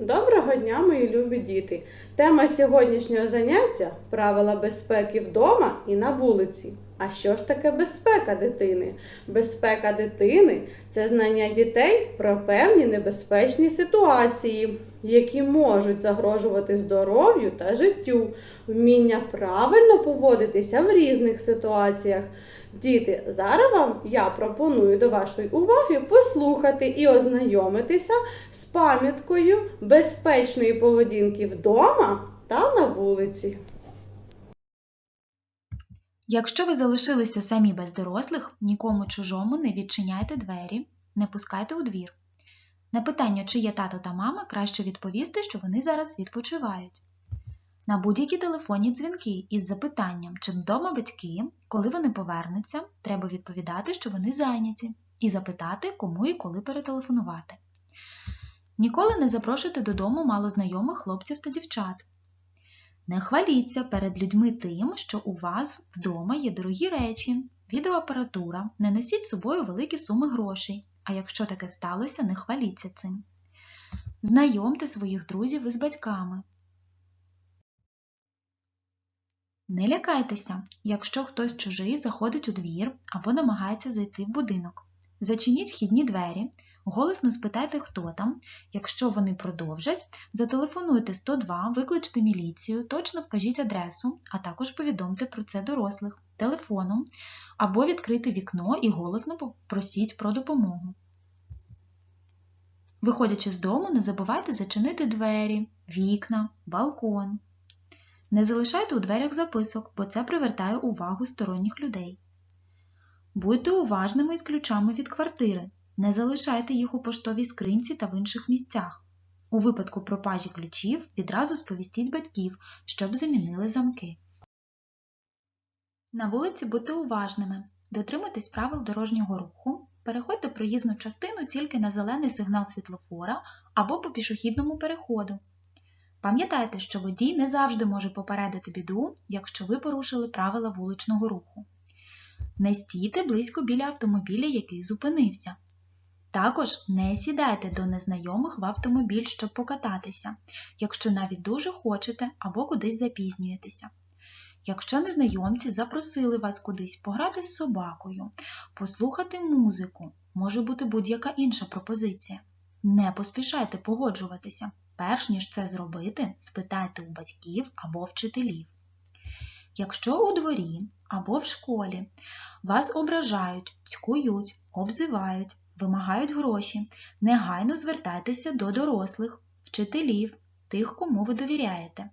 Доброго дня, мої любі діти! Тема сьогоднішнього заняття правила безпеки вдома і на вулиці. А що ж таке безпека дитини? Безпека дитини це знання дітей про певні небезпечні ситуації, які можуть загрожувати здоров'ю та життю, вміння правильно поводитися в різних ситуаціях. Діти, зараз вам я пропоную до вашої уваги послухати і ознайомитися з пам'яткою безпечної поведінки вдома та на вулиці. Якщо ви залишилися самі без дорослих, нікому чужому не відчиняйте двері, не пускайте у двір. На питання, чи є тато та мама, краще відповісти, що вони зараз відпочивають. На будь-які телефонні дзвінки із запитанням, чи вдома батьки, коли вони повернуться, треба відповідати, що вони зайняті, і запитати, кому і коли перетелефонувати. Ніколи не запрошуйте додому малознайомих хлопців та дівчат. Не хваліться перед людьми тим, що у вас вдома є дорогі речі, відеоапаратура, не носіть з собою великі суми грошей, а якщо таке сталося, не хваліться цим. Знайомте своїх друзів із батьками. Не лякайтеся, якщо хтось чужий заходить у двір або намагається зайти в будинок. Зачиніть вхідні двері, голосно спитайте, хто там. Якщо вони продовжать, зателефонуйте 102, викличте міліцію, точно вкажіть адресу, а також повідомте про це дорослих телефоном або відкрийте вікно і голосно попросіть про допомогу. Виходячи з дому, не забувайте зачинити двері, вікна, балкон. Не залишайте у дверях записок, бо це привертає увагу сторонніх людей. Будьте уважними із ключами від квартири. Не залишайте їх у поштовій скринці та в інших місцях. У випадку пропажі ключів відразу сповістіть батьків, щоб замінили замки. На вулиці будьте уважними. Дотримуйтесь правил дорожнього руху. Переходьте проїзну частину тільки на зелений сигнал світлофора або по пішохідному переходу. Пам'ятайте, що водій не завжди може попередити біду, якщо ви порушили правила вуличного руху. Не стійте близько біля автомобіля, який зупинився. Також не сідайте до незнайомих в автомобіль, щоб покататися, якщо навіть дуже хочете або кудись запізнюєтеся. Якщо незнайомці запросили вас кудись пограти з собакою, послухати музику, може бути будь-яка інша пропозиція. Не поспішайте погоджуватися. Перш ніж це зробити, спитайте у батьків або вчителів. Якщо у дворі або в школі вас ображають, цькують, обзивають, вимагають гроші, негайно звертайтеся до дорослих, вчителів, тих, кому ви довіряєте.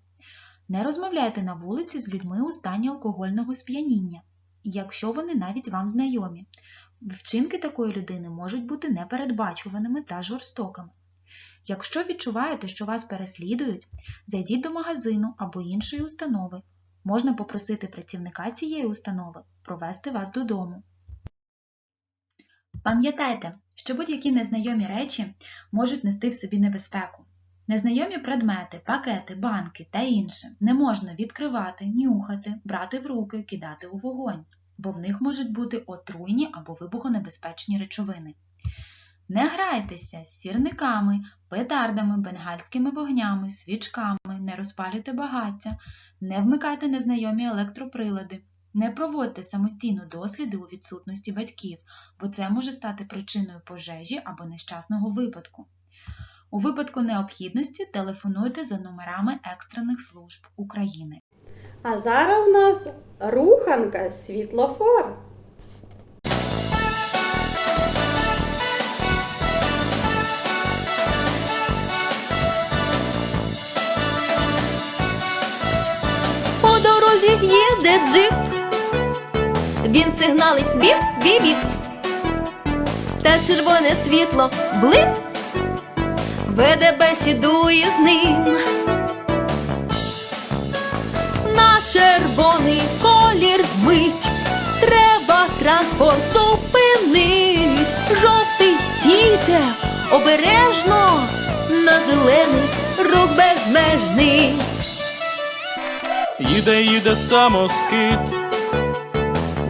Не розмовляйте на вулиці з людьми у стані алкогольного сп'яніння, якщо вони навіть вам знайомі. Вчинки такої людини можуть бути непередбачуваними та жорстокими. Якщо відчуваєте, що вас переслідують, зайдіть до магазину або іншої установи. Можна попросити працівника цієї установи провести вас додому. Пам'ятайте, що будь-які незнайомі речі можуть нести в собі небезпеку. Незнайомі предмети, пакети, банки та інше не можна відкривати, нюхати, брати в руки, кидати у вогонь, бо в них можуть бути отруйні або вибухонебезпечні речовини. Не грайтеся з сірниками, петардами, бенгальськими вогнями, свічками, не розпалюйте багаття, не вмикайте незнайомі електроприлади, не проводьте самостійно досліди у відсутності батьків, бо це може стати причиною пожежі або нещасного випадку. У випадку необхідності телефонуйте за номерами екстрених служб України. А зараз в нас руханка світлофор. По дорозі їде джип. Він сигналить біп біп біп Та червоне світло блип веде бесідує з ним. На червоний колір мить треба транспорт зупинить. Жовтий стійте обережно на зелений рух безмежний. Їде, їде самоскид,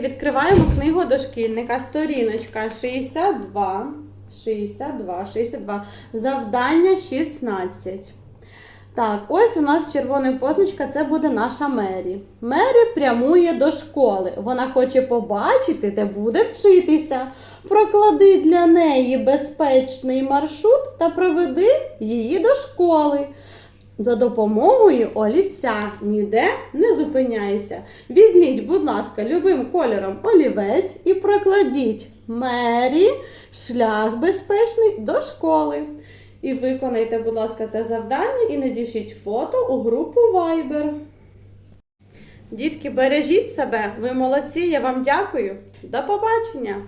відкриваємо книгу дошкільника, сторіночка 62, 62, 62, завдання 16. Так, ось у нас червона позначка, це буде наша Мері. Мері прямує до школи. Вона хоче побачити, де буде вчитися. Проклади для неї безпечний маршрут та проведи її до школи. За допомогою олівця ніде не зупиняйся. Візьміть, будь ласка, любим кольором олівець і прокладіть Мері шлях безпечний до школи. І виконайте, будь ласка, це завдання і надішліть фото у групу Viber. Дітки, бережіть себе, ви молодці, я вам дякую. До побачення!